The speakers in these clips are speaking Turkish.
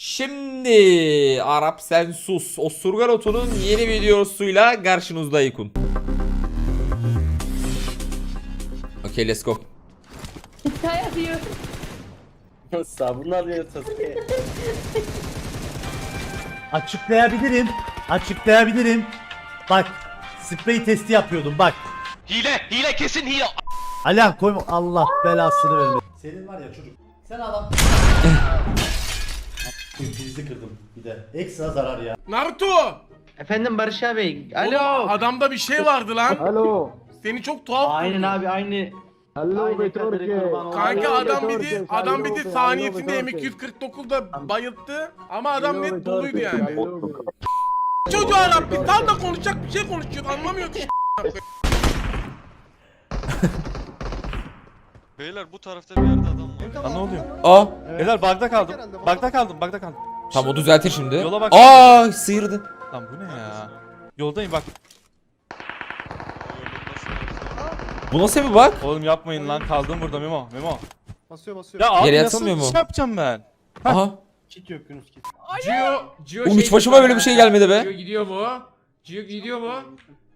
Şimdi Arap sen sus. Osurgan Otu'nun yeni videosuyla karşınızda Yikun. Okay let's go. Hikaye diyor. Sabunlar diyor Sasuke. Açıklayabilirim. Açıklayabilirim. Bak sprey testi yapıyordum bak. Hile, hile kesin hile. Alan koyma Allah belasını verme. Senin var ya çocuk. Sen adam. Prizi kırdım bir de. Ekstra zarar ya. Naruto! Efendim Barış abi. Oğlum, Alo. adamda bir şey vardı lan. Alo. Seni çok tuhaf. Aynen abi aynı. Alo Aynı kurban olayım. Kanka Alo, adam bir de adam bir de alo, saniyesinde Beto Orkes. M249'da bayılttı ama adam net doluydu yani. Çocuğa Rabbi tam da konuşacak bir şey konuşuyor anlamıyor ki. Beyler bu tarafta bir yerde adam var. Lan ne oluyor? Aa Beyler bagda kaldım. Bagda kaldım, bagda kaldım. tamam o düzeltir şimdi. Yola bak. Aa sıyırdı. Lan bu ne ya? Yoldayım bak. Bu nasıl bir bak? Oğlum yapmayın lan kaldım burada Memo. Memo. Basıyor basıyor. Ya abi Yere nasıl mu? şey yapacağım ben? Aha. Kit yok Yunus kit. Gio, Gio Oğlum hiç başıma böyle bir şey gelmedi be. Gio gidiyor mu? Gio gidiyor mu?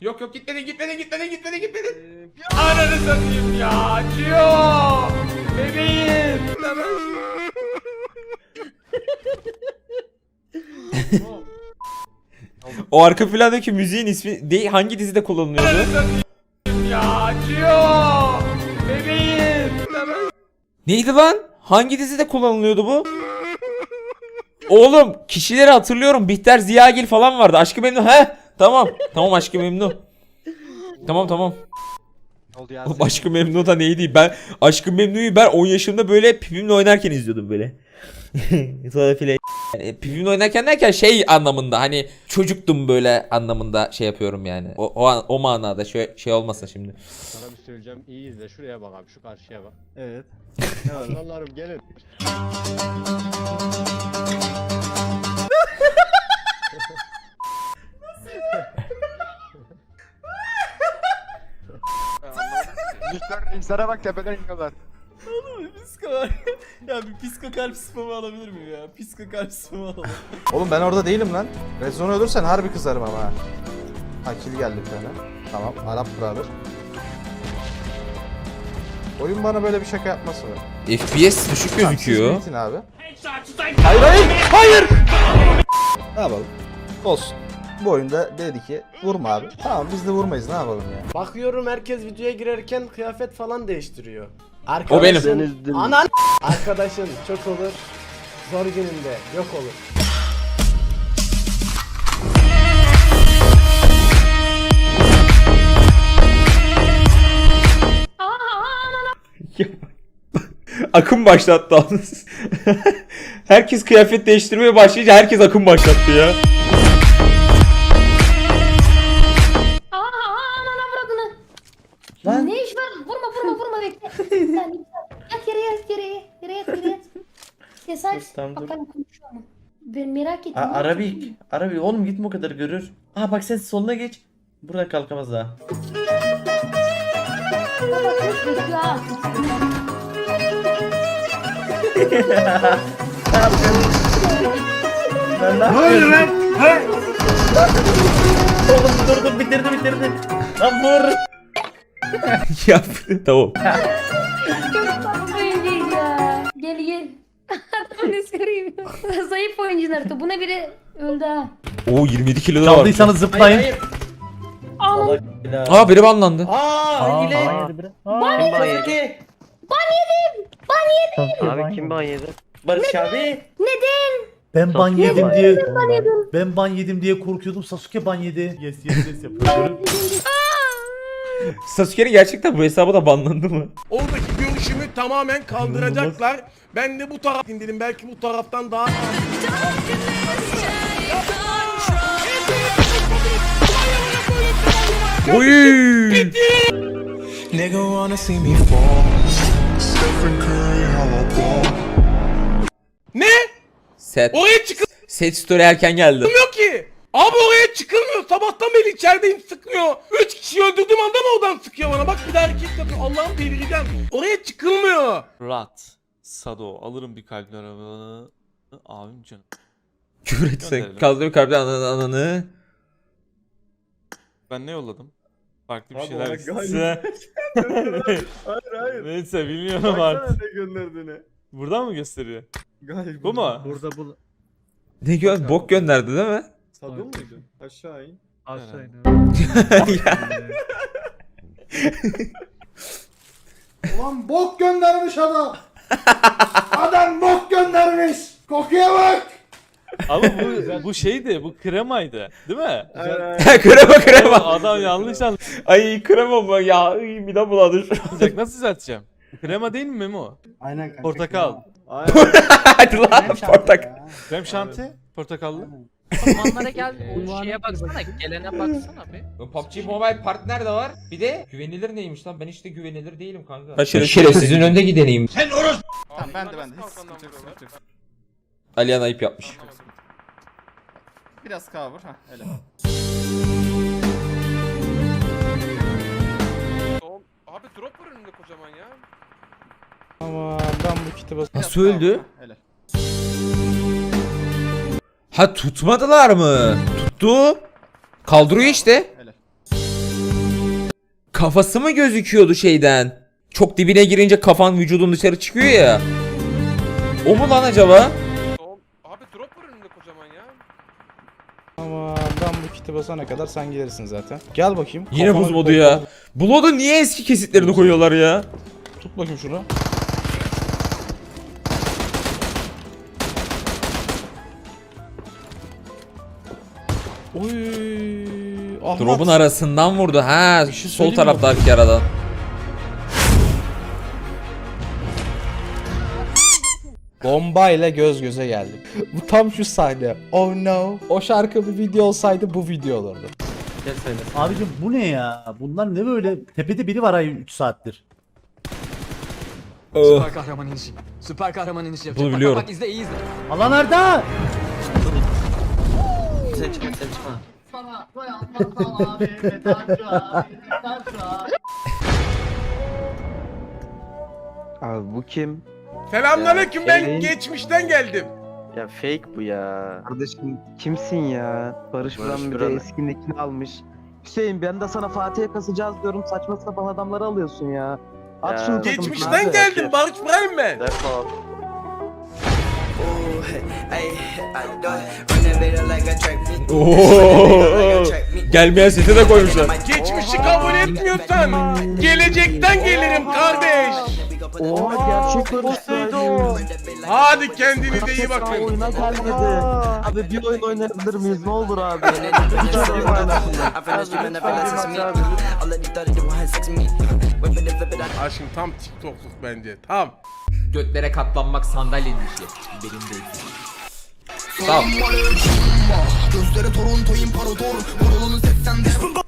Yok yok gitmedi gitmedi gitmedi gitmedi gitmedi. Ananı satayım ya Gio! Bebeğim! O arka plandaki müziğin ismi değil hangi dizide kullanılıyordu? ya Gio! Bebeğim! Neydi lan? Hangi dizide kullanılıyordu bu? Oğlum kişileri hatırlıyorum. Bihter Ziyagil falan vardı. Aşkı Memnu. He? Tamam. Tamam Aşkı Memnu. Tamam tamam. Oldu ya. Oğlum Aşkı Memnu da neydi? Ben Aşkı Memnu'yu ben 10 yaşımda böyle pipimle oynarken izliyordum böyle. Sonra filan yani pipimle oynarken derken şey anlamında hani çocuktum böyle anlamında şey yapıyorum yani. O o, an- o manada şey, şey olmasın şimdi. Sana bir söyleyeceğim. İyi izle. Şuraya bak abi. Şu karşıya bak. Evet. Allah'ım gelin. İnsana bak tepeden iniyorlar. Pisko var. ya bir pisko kalp spamı alabilir miyim ya? Pisko kalp spamı alalım. Oğlum ben orada değilim lan. Rezon ölürsen harbi kızarım ama ha. Ha kill geldi bir tane. Tamam Arap brother. Oyun bana böyle bir şaka yapması var. FPS düşük gözüküyor. Siz bitin abi. Hayır hayır hayır. Ne yapalım? Olsun. Bu oyunda dedi ki vurma abi. Tamam biz de vurmayız ne yapalım ya. Bakıyorum herkes videoya girerken kıyafet falan değiştiriyor. O benim. Arkadaşın- Anan arkadaşın çok olur. Zor gününde yok olur. akım başlattı herkes kıyafet değiştirmeye başlayınca herkes akım başlattı ya. Tamam, dur. Bakalım konuşuyor mu? Ben merak ettim. A- Arabik. Arabik oğlum gitme o kadar görür. Aa bak sen soluna geç. Buradan kalkamaz daha. Bakmış bekliyor ha. Ben ne lan? Oğlum dur dur bitirdi bitirdi. Lan vur. Yap. tamam. Çok ya. Gel gel. Adamı süreyim. Zayıf oyuncu Naruto. Buna biri öldü ha. Oo 27 kilo da var. Çaldıysanız zıplayın. Allah belanı. Aa biri banlandı. Aa hile. Ban Sasuke. Abi kim ban yedi? Barış abi. Neden? Ben ban Çok yedim diye Ban yedim. ben ban yedim diye korkuyordum. Sasuke ban yedi. Yes yes yes yapıyorum. Sasuke'nin gerçekten bu hesabı da banlandı mı? Oradaki görüşümü tamamen kaldıracaklar. Ben de bu taraf dedim belki bu taraftan daha Oy! Ne? Set. Oraya çıkılmıyor Set story erken geldi. ki. Abi oraya çıkılmıyor. Sabahtan beri içerideyim sıkmıyor. Üç kişi öldürdüğüm anda mı oradan sıkıyor bana? Bak bir daha hareket yapıyor. Allah'ım delireceğim. Oraya çıkılmıyor. Rat. Sado alırım bir kalpler arabanı. Abim canım. Küfür etse Gönderelim. kaldırıp kalpten ananı ananı. Ben ne yolladım? Farklı bir Abi şeyler. galiba- Size- Hayır hayır. Neyse bilmiyorum Baksana artık. ne gönderdiğini. Buradan mı gösteriyor? Galiba. Bu mu? Burada bu Ne gö bok gönderdi değil mi? Sadıl mıydı? Aşağı in. aşağı Ulan bok göndermiş adam. adam bok göndermiş. Kokuya bak. Ama bu bu şeydi, bu kremaydı. Değil mi? krema krema. Adam yanlış Ay krema mı ya? Ay, midem bulandı şu an. anlayacak. Nasıl düzelteceğim? Krema değil mi Memo? Aynen kanka. Portakal. Hadi lan portak. Krem şanti, portakallı. Onlara gel o şeye baksana gelene baksana bir. PUBG Mobile partner de var. Bir de güvenilir neymiş lan? Ben işte güvenilir değilim kanka. Ben şerefsizin önünde gideneyim. Tamam ben de ben de. Hiç sıkıntı yok, sıkıntı yok. Aliyan ayıp yapmış. Biraz cover. Ha, öyle. Abi drop var önünde kocaman ya. Ama ben bu kitabı... Nasıl öldü? Öyle. Ha tutmadılar mı? Tuttu. Kaldırıyor işte. Kafası mı gözüküyordu şeyden? Çok dibine girince kafan vücudun dışarı çıkıyor ya. O mu lan acaba? Abi drop var önünde kocaman ya. Ama ben bu kiti basana kadar sen gelirsin zaten. Gel bakayım. Yine Kafana buz bir modu ya. Blood'un niye eski kesitlerini koyuyorlar ya? Tut bakayım şunu. Oy. Ahmet. Drop'un arasından vurdu. Ha, Bir şey sol söyleyeyim mi? taraftaki aradan. Bombayla göz göze geldik. Bu tam şu sahne. Oh no. O şarkı bir video olsaydı bu video olurdu. Abicim bu ne ya? Bunlar ne böyle? Tepede biri var ay 3 saattir. Oh. kahraman inişi. Süper kahraman inişi Bunu biliyorum. izle iyi izle. Allah nerede? Sen çıkma sen çıkma. Abi bu kim? Selamünaleyküm Ya, şeyin- geçmişten geldim. Ya fake bu ya. Kardeşim kimsin ya? Barış Buran bir de eskindekini almış. Hüseyin ben de sana Fatih'e kasacağız diyorum. Saçma sapan adamları alıyorsun ya. At şunu takımdan abi. Barış Prime ben. Defol. Oo. Gelmeyen seti de koymuşlar. Geçmişi kabul etmiyorsan gelecekten gelirim kardeş. Oha gerçek o. Hadi kendinize iyi bakın. oyuna gelmedi. Abi bir oyun oynayabilir miyiz? Ne olur abi. Bir kere oyun oynasınlar. Aşkım tam TikTokluk bence. Tam. Götlere katlanmak sandalye inişi. Benim değil. Sağ ol.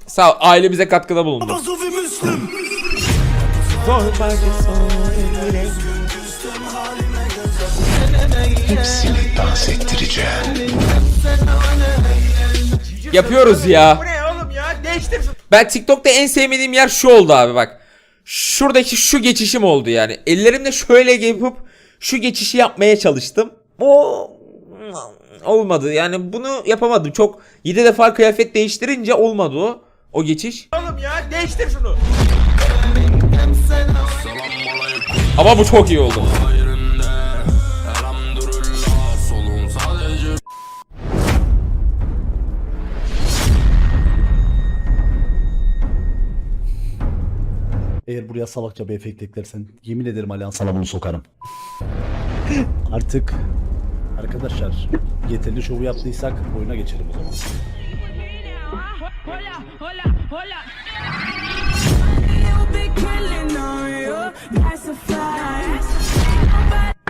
Sağ ol. Ailemize katkıda bulundu. Yapıyoruz ya. Bu ne oğlum ya? Ben TikTok'ta en sevmediğim yer şu oldu abi bak. Şuradaki şu geçişim oldu yani. Ellerimle şöyle yapıp şu geçişi yapmaya çalıştım. O olmadı. Yani bunu yapamadım. Çok 7 defa kıyafet değiştirince olmadı o. O geçiş. Oğlum ya değiştir şunu. Ama bu çok iyi oldu. Eğer buraya salakça bir efekt eklersen yemin ederim Alihan sana bunu sokarım. Artık arkadaşlar yeterli şovu yaptıysak oyuna geçelim o zaman.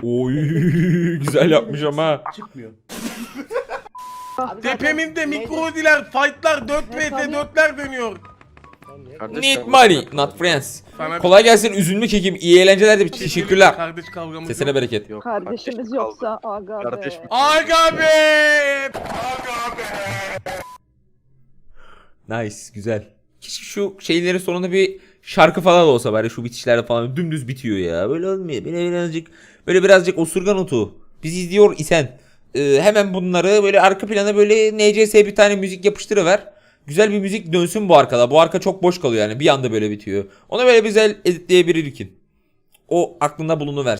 Oy güzel yapmış ama. Çıkmıyor. Tepemizde mikrodiler, fightlar, 4vs4'ler dönüyor. Need money, not friends. Sana Kolay gelsin üzümlü kekim. İyi eğlenceler de teşekkürler. Kardeş kavgamız Sesine yok. bereket. Kardeşimiz yoksa aga be. Aga be! Aga be! Nice, güzel. Keşke şu şeylerin sonunda bir şarkı falan da olsa bari şu bitişlerde falan dümdüz bitiyor ya. Böyle olmuyor. Böyle birazcık böyle birazcık osurgan otu. Biz izliyor isen. Ee, hemen bunları böyle arka plana böyle NCS bir tane müzik yapıştırıver. Güzel bir müzik dönsün bu arkada. Bu arka çok boş kalıyor yani. Bir anda böyle bitiyor. Ona böyle güzel editleyebilirkin. O aklında bulunuver.